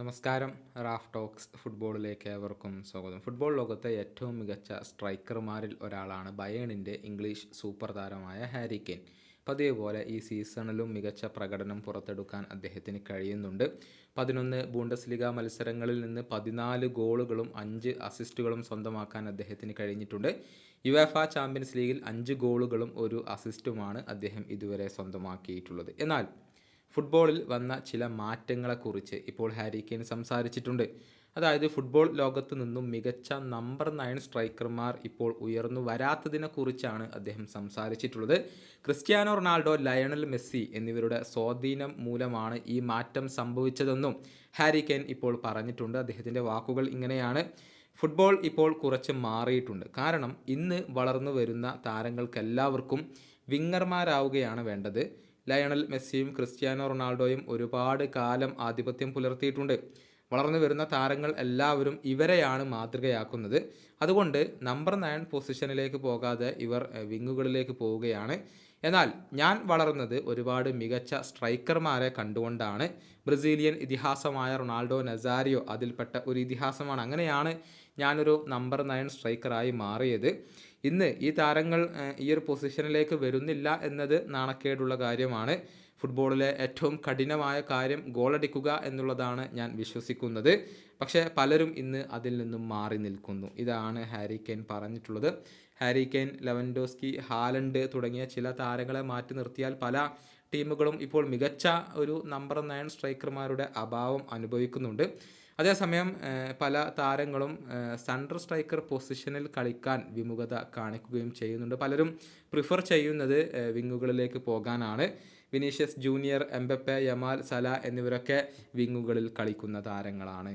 നമസ്കാരം. Raf talks ഫുട്ബോളിലേക്ക് ഏവർക്കും സ്വാഗതം. ഫുട്ബോൾ ലോകത്തെ ഏറ്റവും മികച്ച സ്ട്രൈക്കർമാരിൽ ഒരാളാണ് ബയേണിന്റെ ഇംഗ്ലീഷ് സൂപ്പർ താരമായ ഹാരി കെയ്ൻ. പതിവ് പോലെ ഈ സീസണിലും മികച്ച പ്രകടനം പുറത്തെടുക്കാൻ അദ്ദേഹത്തിന് കഴിയുന്നുണ്ട്. പതിനൊന്ന് ബൂണ്ടസ്ലിഗ മത്സരങ്ങളിൽ നിന്ന് പതിനാല് ഗോളുകളും അഞ്ച് അസിസ്റ്റുകളും സ്വന്തമാക്കാൻ അദ്ദേഹത്തിന് കഴിഞ്ഞിട്ടുണ്ട്. യുവേഫ ചാമ്പ്യൻസ് ലീഗിൽ അഞ്ച് ഗോളുകളും ഒരു അസിസ്റ്റുമാണ് അദ്ദേഹം ഇതുവരെ സ്വന്തമാക്കിയിട്ടുള്ളത്. എന്നാൽ ഫുട്ബോളിൽ വന്ന ചില മാറ്റങ്ങളെക്കുറിച്ച് ഇപ്പോൾ ഹാരി കെയിൻ സംസാരിച്ചിട്ടുണ്ട്. അതായത് ഫുട്ബോൾ ലോകത്ത് നിന്നും മികച്ച നമ്പർ നയൻ സ്ട്രൈക്കർമാർ ഇപ്പോൾ ഉയർന്നു വരാത്തതിനെക്കുറിച്ചാണ് അദ്ദേഹം സംസാരിച്ചിട്ടുള്ളത്. ക്രിസ്ത്യാനോ റൊണാൾഡോ ലയണൽ മെസ്സി എന്നിവരുടെ സ്വാധീനം മൂലമാണ് ഈ മാറ്റം സംഭവിച്ചതെന്നും ഹാരി ഇപ്പോൾ പറഞ്ഞിട്ടുണ്ട്. അദ്ദേഹത്തിന്റെ വാക്കുകൾ ഇങ്ങനെയാണ്. ഫുട്ബോൾ ഇപ്പോൾ കുറച്ച് മാറിയിട്ടുണ്ട്. കാരണം ഇന്ന് വളർന്നു വരുന്ന താരങ്ങൾക്കെല്ലാവർക്കും വിങ്ങർമാരാവുകയാണ് വേണ്ടത്. ലയണൽ മെസ്സിയും ക്രിസ്ത്യാനോ റൊണാൾഡോയും ഒരുപാട് കാലം ആധിപത്യം പുലർത്തിയിട്ടുണ്ട്. വളർന്നു വരുന്ന താരങ്ങൾ എല്ലാവരും ഇവരെയാണ് മാതൃകയാക്കുന്നത്. അതുകൊണ്ട് നമ്പർ നയൻ പൊസിഷനിലേക്ക് പോകാതെ ഇവർ വിങ്ങുകളിലേക്ക് പോവുകയാണ്. എന്നാൽ ഞാൻ വളർന്നത് ഒരുപാട് മികച്ച സ്ട്രൈക്കർമാരെ കണ്ടുകൊണ്ടാണ്. ബ്രസീലിയൻ ഇതിഹാസമായ റൊണാൾഡോ നസാരിയോ അതിൽപ്പെട്ട ഒരു ഇതിഹാസമാണ്. അങ്ങനെയാണ് ഞാനൊരു നമ്പർ നയൻ സ്ട്രൈക്കറായി മാറിയത്. ഇന്ന് ഈ താരങ്ങൾ ഈ ഒരു പൊസിഷനിലേക്ക് വരുന്നില്ല എന്നത് നാണക്കേടുള്ള കാര്യമാണ്. ഫുട്ബോളിലെ ഏറ്റവും കഠിനമായ കാര്യം ഗോളടിക്കുക എന്നുള്ളതാണ് ഞാൻ വിശ്വസിക്കുന്നത്. പക്ഷേ പലരും ഇന്ന് അതിൽ നിന്നും മാറി നിൽക്കുന്നു. ഇതാണ് ഹാരി കെയ്ൻ പറഞ്ഞിട്ടുള്ളത്. ഹാരി കെയ്ൻ ലെവൻഡോസ്കി ഹാലൻഡ് തുടങ്ങിയ ചില താരങ്ങളെ മാറ്റി നിർത്തിയാൽ പല ടീമുകളും ഇപ്പോൾ മികച്ച ഒരു നമ്പർ നയൻ സ്ട്രൈക്കർമാരുടെ അഭാവം അനുഭവിക്കുന്നുണ്ട്. അതേസമയം പല താരങ്ങളും സെൻട്രൽ സ്ട്രൈക്കർ പൊസിഷനിൽ കളിക്കാൻ വിമുഖത കാണിക്കുകയും ചെയ്യുന്നുണ്ട്. പലരും പ്രിഫർ ചെയ്യുന്നത് വിങ്ങുകളിലേക്ക് പോകാനാണ്. Vinicius Junior Mbappe Yamal Salah എന്നിവരൊക്കെ വിങ്ങുകളിൽ കളിക്കുന്ന താരങ്ങളാണ്.